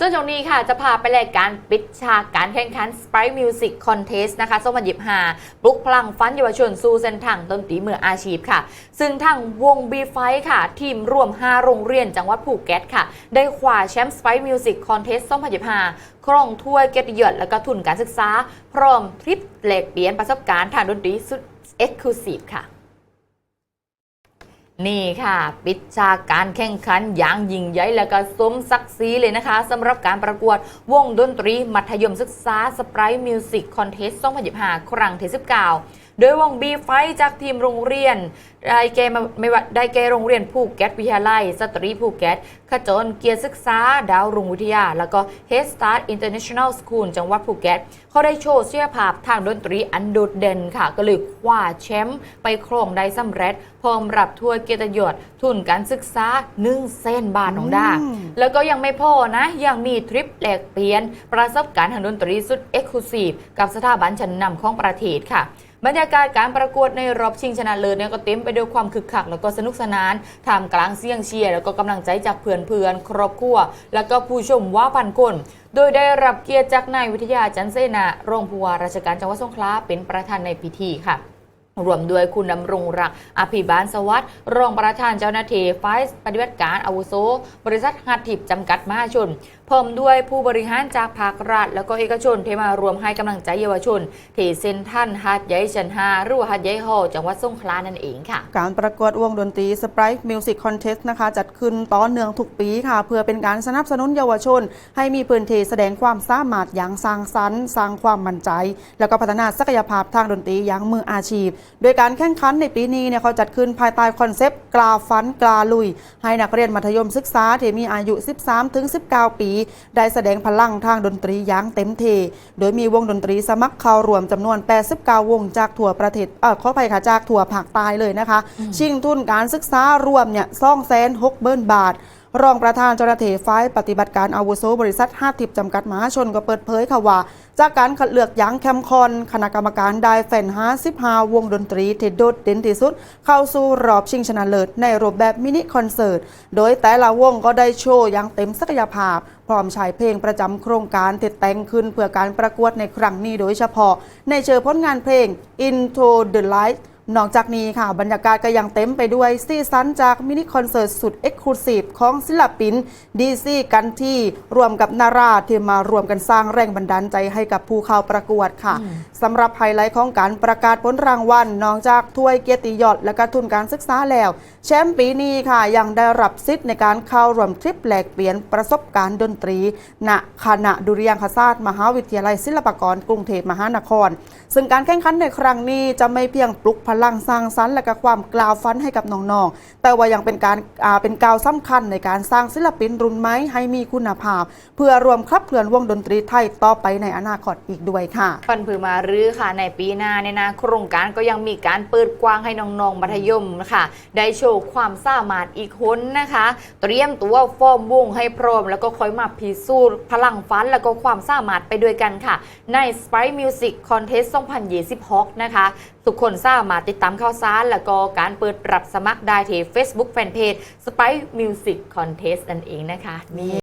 ซึ่งช่วงนี้ค่ะจะพาไปรายการปิดฉากการแข่งขัน Sprite Music Contest นะคะสมัยยิบหาปลุกพลังฟันเยาวชนสู่เส้นทางดนตรีมืออาชีพค่ะ ซึ่งทางวง b ีไฟค่ะ ทีมรวม 5 โรงเรียนจังหวัดภูเก็ตค่ะ ได้คว้าแชมป์ Sprite Music Contest 2025ครองถ้วยเกียรติยศและก็ทุนการศึกษา พร้อมทริปแลกเปลี่ยนประสบการณ์ทางดนตรีสุด Exclusive ค่ะ นี่ค่ะปิดฉากการแข่งขันอย่างยิ่งใหญ่และก็สมศักดิ์ศรีเลยนะคะสำหรับการประกวดวงดนตรีมัธยมศึกษาสปรายมิวสิกคอนเทสต์2025 ครั้งที่19 โดยวง B ไฟจากทีมโรงเรียนได้แก่มาไม่ว่าได้แก่โรงเรียนภูเก็ตวิทยาลัย สตรีภูเก็ตขจรเกียรติศึกษา ดาวรุ่งวิทยา แล้วก็ Head Start International School จังหวัดภูเก็ตเขาได้โชว์เสียภาพทางดนตรีอันโดดเด่นค่ะ ก็เลยคว้าแชมป์ไปครองได้สำเร็จพร้อมรับถ้วยเกียรติยศทุนการศึกษา1เส้นบาทของดาอืมแล้วก็ยังไม่พอนะ ยังมีทริปแลกเปลี่ยน ประสบการณ์ทางดนตรีสุดเอ็กซ์คลูซีฟกับสถาบันชั้นนำของประเทศค่ะ บรรยากาศการประกวดในรอบชิงชนะเลิศเนี่ยก็เต็มไปด้วยความคึกคัก แล้วก็สนุกสนานท่ามกลางเสียงเชียร์แล้วก็กำลังใจจากเพื่อนๆครอบครัว แล้วก็ผู้ชมว่าพันคน โดยได้รับเกียรติจากนายวิทยาจันเสนา รองผู้ว่าราชการจังหวัดสงขลาเป็นประธานในพิธีค่ะ รวมด้วยคุณดำรงรักอภิบาลสวัสดิ์รองประธานเจ้าหน้าที่ฝ่ายปฏิบัติการอาวุโสบริษัทฮัตทิพย์จำกัดมหาชนพร้อมด้วยผู้บริหารจากภาครัฐ แล้วก็เอกชนที่มารวมให้กำลังใจเยาวชนที่เซ็นทรันฮัดใหญ่ชันฮาหรือว่าฮัดใหญ่ฮอจังหวัดสงขลานั่นเองค่ะ การประกวดวงดนตรี Sprite Music Contest นะคะจัดขึ้นต่อเนื่องทุกปีค่ะ เพื่อเป็นการสนับสนุนเยาวชน ให้มีพื้นที่แสดงความสามารถอย่างสร้างสรรค์สร้างความมั่นใจ แล้วก็พัฒนาศักยภาพทางดนตรีอย่างมืออาชีพโดยการแข่งขันในปีนี้เนี่ยเขาจัดขึ้นภายใต้คอนเซปต์กลาฟันกลาลุย ให้นักเรียนมัธยมศึกษาที่มีอายุ 13-19 ปี ได้แสดงพลังทางดนตรีอย่างเต็มเท โดยมีวงดนตรีสมัครเข้ารวมจำนวน 89 วงจากทั่วประเทศเออขออภัยค่ะจากทั่วภาคใต้เลยนะคะ ชิงทุนการศึกษารวมเนี่ย2 6 0 0 0 0บาท รองประธานเจ้าหน้าที่ฝ่ายปฏิบัติการอาวุโสบริษัทห้าทิพย์จำกัดมหาชนก็เปิดเผยค่ะว่า จากการคัดเลือกยังแคมคอนคณะกรรมการได้แฟน55วงดนตรีที่โดดเด่นที่สุด เข้าสู่รอบชิงชนะเลิศในรูปแบบมินิคอนเสิร์ต โดยแต่ละวงก็ได้โชว์อย่างเต็มศักยภาพ พร้อมฉายเพลงประจำโครงการติดแต่งขึ้นเพื่อการประกวดในครั้งนี้โดยเฉพาะ ในเชิงผลงานเพลง Into the Light นอกจากนี้ค่ะบรรยากาศก็ยังเต็มไปด้วยซีซันจากมินิคอนเสิร์ตสุดเอ็กซ์คลูซีฟของศิลปินดีซีกันที่รวมกับนาราที่มารวมกันสร้างแรงบันดาลใจให้กับผู้เข้าประกวดค่ะสำหรับไฮไลท์ของการประกาศผลรางวัลนอกจากถ้วยเกียรติยศและก็ทุนการศึกษาแล้ว แชมป์ปีนี้ค่ะยังได้รับสิทธิ์ในการเข้าร่วมทริปแลกเปลี่ยนประสบการณ์ดนตรีณคณะดุริยางคศาสตร์มหาวิทยาลัยศิลปากรกรุงเทพมหานคร ซึ่งการแข่งขันในครั้งนี้จะไม่เพียงปลุกพลังสร้างสรรค์และก็ความกล่าวฟันให้กับน้องๆ แต่ว่ายังเป็นการเป็นกาวสำคัญในการสร้างศิลปินรุ่นใหม่ให้มีคุณภาพ เพื่อรวมขับเคลื่อนวงดนตรีไทยต่อไปในอนาคตอีกด้วยค่ะปันผือมารื้อค่ะในปีหน้าเนี่ยนะโครงการก็ยังมีการเปิดกว้างให้น้องๆมัธยมค่ะ ได้โชว์ความสามารถอีกคนนะคะ เตรียมตัวฟอร์มวงให้พร้อม แล้วก็ค่อยมาพิสูจน์พลังฟันแล้วก็ความสามารถไปด้วยกันค่ะ ใน Sprite Music Contest 2026 นะคะทุกคนสามารถติดตามข่าวสารแล้วก็การเปิดรับสมัครได้ที่ Facebook Fanpage Spice Music Contest นั่นเองนะคะนี่